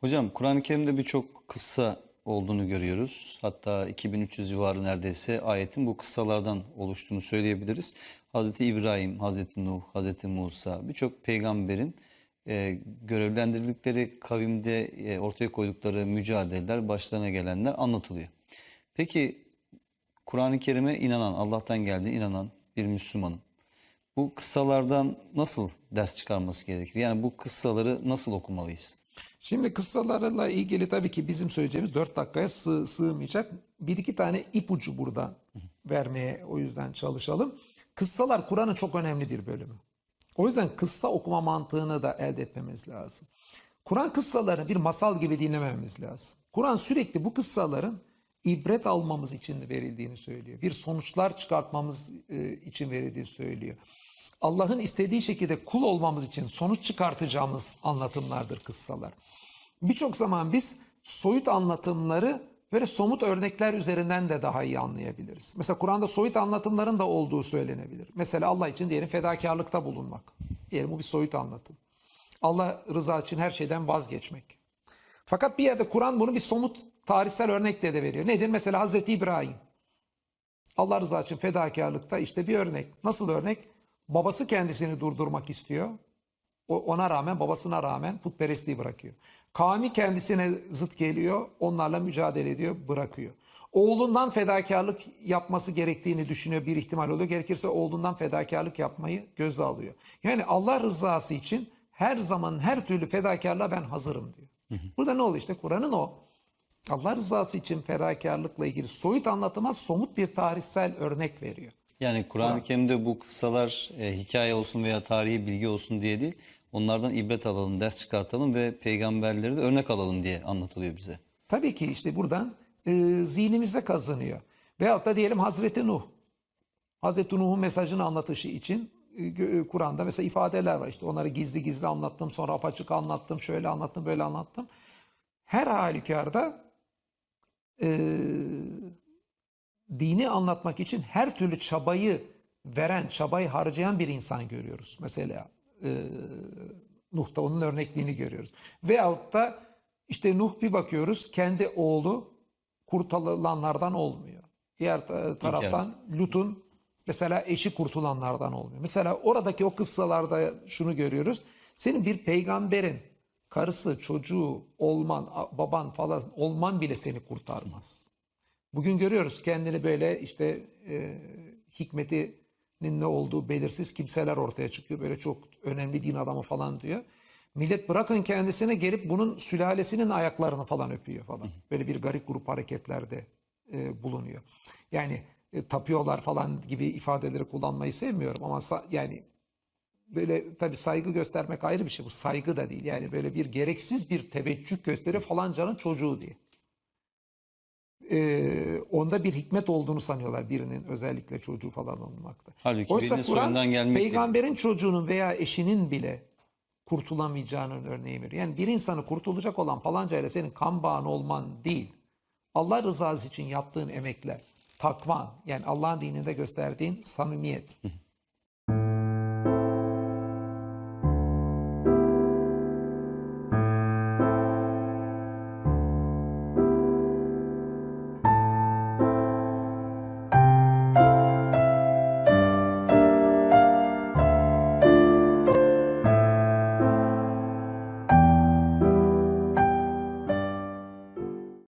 Hocam Kur'an-ı Kerim'de birçok kıssa olduğunu görüyoruz. Hatta 2300 civarı neredeyse ayetin bu kıssalardan oluştuğunu söyleyebiliriz. Hazreti İbrahim, Hazreti Nuh, Hazreti Musa birçok peygamberin e, görevlendirdikleri kavimde e, ortaya koydukları mücadeleler, başlarına gelenler anlatılıyor. Peki Kur'an-ı Kerim'e inanan, Allah'tan geldiğine inanan bir Müslümanın bu kıssalardan nasıl ders çıkarması gerekir? Yani bu kıssaları nasıl okumalıyız? Şimdi kıssalarla ilgili tabii ki bizim söyleyeceğimiz 4 dakikaya sığ, sığmayacak. Bir iki tane ipucu burada vermeye o yüzden çalışalım. Kıssalar Kur'an'ın çok önemli bir bölümü. O yüzden kıssa okuma mantığını da elde etmemiz lazım. Kur'an kıssalarını bir masal gibi dinlemememiz lazım. Kur'an sürekli bu kıssaların ibret almamız için verildiğini söylüyor. Bir sonuçlar çıkartmamız e, için verildiğini söylüyor. Allah'ın istediği şekilde kul olmamız için sonuç çıkartacağımız anlatımlardır kıssalar. Birçok zaman biz soyut anlatımları böyle somut örnekler üzerinden de daha iyi anlayabiliriz. Mesela Kur'an'da soyut anlatımların da olduğu söylenebilir. Mesela Allah için diyelim fedakarlıkta bulunmak. Diyelim bu bir soyut anlatım. Allah rıza için her şeyden vazgeçmek. Fakat bir yerde Kur'an bunu bir somut tarihsel örnekle de veriyor. Nedir? Mesela Hazreti İbrahim. Allah rızası için fedakarlıkta işte bir örnek. Nasıl örnek? Babası kendisini durdurmak istiyor. O, ona rağmen, babasına rağmen putperestliği bırakıyor. Kavmi kendisine zıt geliyor, onlarla mücadele ediyor, bırakıyor. Oğlundan fedakarlık yapması gerektiğini düşünüyor, bir ihtimal oluyor. Gerekirse oğlundan fedakarlık yapmayı göze alıyor. Yani Allah rızası için her zaman her türlü fedakarlığa ben hazırım diyor. Burada ne oluyor işte Kur'an'ın o Allah rızası için fedakarlıkla ilgili soyut anlatıma somut bir tarihsel örnek veriyor. Yani Kur'an-ı Kerim'de bu kıssalar e, hikaye olsun veya tarihi bilgi olsun diye değil, onlardan ibret alalım, ders çıkartalım ve peygamberleri de örnek alalım diye anlatılıyor bize. Tabii ki işte buradan e, zihnimize kazanıyor. Veyahut da diyelim Hazreti Nuh. Hazreti Nuh'un mesajını anlatışı için e, e, Kur'an'da mesela ifadeler var. İşte onları gizli gizli anlattım, sonra apaçık anlattım, şöyle anlattım, böyle anlattım. Her halükarda e, dini anlatmak için her türlü çabayı veren, çabayı harcayan bir insan görüyoruz. Mesela e, Nuh'ta onun örnekliğini görüyoruz. Veyahut da işte Nuh bir bakıyoruz kendi oğlu kurtulanlardan olmuyor. Diğer ta- taraftan Lut'un mesela eşi kurtulanlardan olmuyor. Mesela oradaki o kıssalarda şunu görüyoruz. Senin bir peygamberin karısı, çocuğu olman, baban falan olman bile seni kurtarmaz. Bugün görüyoruz kendini böyle işte e, hikmetinin ne olduğu belirsiz kimseler ortaya çıkıyor. Böyle çok önemli din adamı falan diyor. Millet bırakın kendisine gelip bunun sülalesinin ayaklarını falan öpüyor falan. Böyle bir garip grup hareketlerde e, bulunuyor. Yani e, tapıyorlar falan gibi ifadeleri kullanmayı sevmiyorum ama yani böyle tabii saygı göstermek ayrı bir şey. Bu saygı da değil. Yani böyle bir gereksiz bir teveccüh gösteri falancanın çocuğu diye. Ee, onda bir hikmet olduğunu sanıyorlar birinin özellikle çocuğu falan olmakta. Halbuki Oysa Kur'an soyundan gelmek değil. peygamberin çocuğunun veya eşinin bile kurtulamayacağının örneği veriyor. Yani bir insanı kurtulacak olan falanca ile senin kan bağın olman değil. Allah rızası için yaptığın emekler, takvan yani Allah'ın dininde gösterdiğin samimiyet,